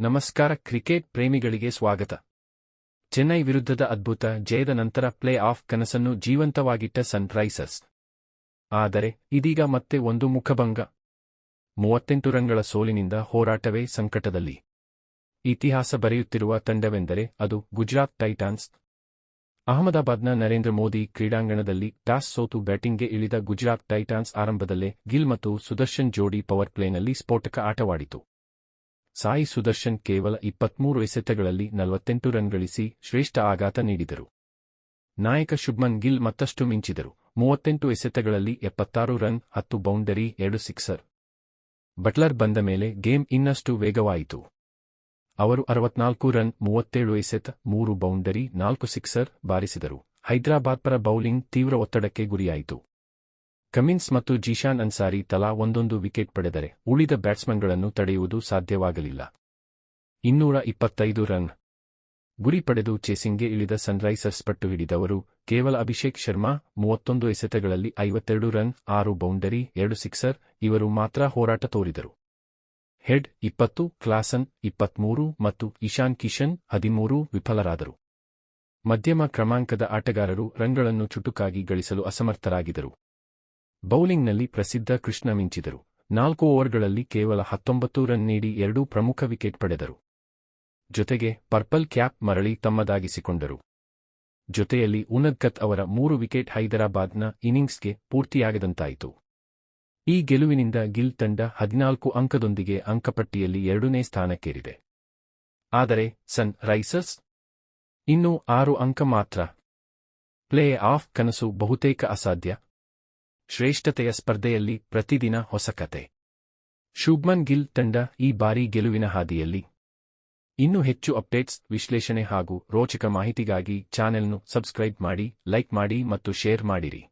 ನಮಸ್ಕಾರ ಕ್ರಿಕೆಟ್ ಪ್ರೇಮಿಗಳಿಗೆ ಸ್ವಾಗತ. ಚೆನ್ನೈ ವಿರುದ್ಧದ ಅದ್ಭುತ ಜಯದ ನಂತರ ಪ್ಲೇ ಆಫ್ ಕನಸನ್ನು ಜೀವಂತವಾಗಿಟ್ಟ ಸನ್ರೈಸರ್ಸ್. ಆದರೆ, ಇದೀಗ ಮತ್ತೆ ಒಂದು ಮುಖಭಂಗ. ಮೂವತ್ತೆಂಟು ರನ್ಗಳ ಸೋಲಿನಿಂದ ಹೋರಾಟವೇ ಸಂಕಟದಲ್ಲಿ. ಇತಿಹಾಸ ಬರೆಯುತ್ತಿರುವ ತಂಡವೆಂದರೆ ಅದು ಗುಜರಾತ್ ಟೈಟಾನ್ಸ್. ಅಹಮದಾಬಾದ್ನ ನರೇಂದ್ರ ಮೋದಿ ಕ್ರೀಡಾಂಗಣದಲ್ಲಿ ಟಾಸ್ ಸೋತು ಬ್ಯಾಟಿಂಗ್ಗೆ ಇಳಿದ ಗುಜರಾತ್ ಟೈಟಾನ್ಸ್ ಆರಂಭದಲ್ಲೇ ಗಿಲ್ ಮತ್ತು ಸುದರ್ಶನ್ ಜೋಡಿ ಪವರ್ ಪ್ಲೇನಲ್ಲಿ ಸ್ಫೋಟಕ ಆಟವಾಡಿತು. ಸಾಯಿ ಸುದರ್ಶನ್ ಕೇವಲ ಇಪ್ಪತ್ಮೂರು ಎಸೆತಗಳಲ್ಲಿ ನಲವತ್ತೆಂಟು ರನ್ ಗಳಿಸಿ ಶ್ರೇಷ್ಠ ಆಘಾತ ನೀಡಿದರು. ನಾಯಕ ಶುಭ್ಮನ್ ಗಿಲ್ ಮತ್ತಷ್ಟು ಮಿಂಚಿದರು. ಮೂವತ್ತೆಂಟು ಎಸೆತಗಳಲ್ಲಿ ಎಪ್ಪತ್ತಾರು ರನ್, ಹತ್ತು ಬೌಂಡರಿ, ಎರಡು ಸಿಕ್ಸರ್. ಬಟ್ಲರ್ ಬಂದ ಮೇಲೆ ಗೇಮ್ ಇನ್ನಷ್ಟು ವೇಗವಾಯಿತು. ಅವರು ಅರವತ್ನಾಲ್ಕು ರನ್, ಮೂವತ್ತೇಳು ಎಸೆತ, ಮೂರು ಬೌಂಡರಿ, ನಾಲ್ಕು ಸಿಕ್ಸರ್ ಬಾರಿಸಿದರು. ಹೈದರಾಬಾದ್ ಪರ ಬೌಲಿಂಗ್ ತೀವ್ರ ಒತ್ತಡಕ್ಕೆ ಗುರಿಯಾಯಿತು. ಕಮಿನ್ಸ್ ಮತ್ತು ಜೀಶಾನ್ ಅನ್ಸಾರಿ ತಲಾ ಒಂದೊಂದು ವಿಕೆಟ್ ಪಡೆದರೆ ಉಳಿದ ಬ್ಯಾಟ್ಸ್ಮನ್ಗಳನ್ನು ತಡೆಯುವುದು ಸಾಧ್ಯವಾಗಲಿಲ್ಲ. ಇನ್ನೂರ ಇಪ್ಪತ್ತೈದು ರನ್. ಗುರಿ ಪಡೆದು ಚೇಸಿಂಗ್ಗೆ ಇಳಿದ ಸನ್ರೈಸರ್ಸ್ ಪಟ್ಟು ಹಿಡಿದವರು ಕೇವಲ ಅಭಿಷೇಕ್ ಶರ್ಮಾ, ಮೂವತ್ತೊಂದು ಎಸೆತಗಳಲ್ಲಿ ಐವತ್ತೆರಡು ರನ್, ಆರು ಬೌಂಡರಿ, ಎರಡು ಸಿಕ್ಸರ್, ಇವರು ಮಾತ್ರ ಹೋರಾಟ ತೋರಿದರು. ಹೆಡ್ ಇಪ್ಪತ್ತು, ಕ್ಲಾಸನ್ ಇಪ್ಪತ್ಮೂರು ಮತ್ತು ಇಶಾನ್ ಕಿಶನ್ ಹದಿಮೂರು ವಿಫಲರಾದರು. ಮಧ್ಯಮ ಕ್ರಮಾಂಕದ ಆಟಗಾರರು ರನ್ಗಳನ್ನು ಚುಟುಕಾಗಿ ಗಳಿಸಲು ಅಸಮರ್ಥರಾಗಿದ್ದರು. ಬೌಲಿಂಗ್ನಲ್ಲಿ ಪ್ರಸಿದ್ಧ ಕೃಷ್ಣ ಮಿಂಚಿದರು. ನಾಲ್ಕು ಓವರ್ಗಳಲ್ಲಿ ಕೇವಲ ಹತ್ತೊಂಬತ್ತು ರನ್ ನೀಡಿ ಎರಡೂ ಪ್ರಮುಖ ವಿಕೆಟ್ ಪಡೆದರು. ಜೊತೆಗೆ ಪರ್ಪಲ್ ಕ್ಯಾಪ್ ಮರಳಿ ತಮ್ಮದಾಗಿಸಿಕೊಂಡರು. ಜೊತೆಯಲ್ಲಿ ಉನದ್ಕತ್ ಅವರ ಮೂರು ವಿಕೆಟ್ ಹೈದರಾಬಾದ್ನ ಇನ್ನಿಂಗ್ಸ್ಗೆ ಪೂರ್ತಿಯಾಗದಂತಾಯಿತು. ಈ ಗೆಲುವಿನಿಂದ ಗಿಲ್ ತಂಡ ಹದಿನಾಲ್ಕು ಅಂಕದೊಂದಿಗೆ ಅಂಕಪಟ್ಟಿಯಲ್ಲಿ ಎರಡನೇ ಸ್ಥಾನಕ್ಕೇರಿದೆ. ಆದರೆ ಸನ್ ರೈಸರ್ಸ್ ಇನ್ನೂ ಆರು ಅಂಕ ಮಾತ್ರ. ಪ್ಲೇ ಆಫ್ ಕನಸು ಬಹುತೇಕ ಅಸಾಧ್ಯ. ಶ್ರೇಷ್ಠತೆಯ ಸ್ಪರ್ಧೆಯಲ್ಲಿ ಪ್ರತಿದಿನ ಹೊಸ ಕತೆ. ಶುಭ್ಮನ್ ಗಿಲ್ ತಂಡ ಈ ಬಾರಿ ಗೆಲುವಿನ ಹಾದಿಯಲ್ಲಿ. ಇನ್ನೂ ಹೆಚ್ಚು ಅಪ್ಡೇಟ್ಸ್, ವಿಶ್ಲೇಷಣೆ ಹಾಗೂ ರೋಚಕ ಮಾಹಿತಿಗಾಗಿ ಚಾನೆಲ್ನು ಸಬ್ಸ್ಕ್ರೈಬ್ ಮಾಡಿ, ಲೈಕ್ ಮಾಡಿ ಮತ್ತು ಶೇರ್ ಮಾಡಿರಿ.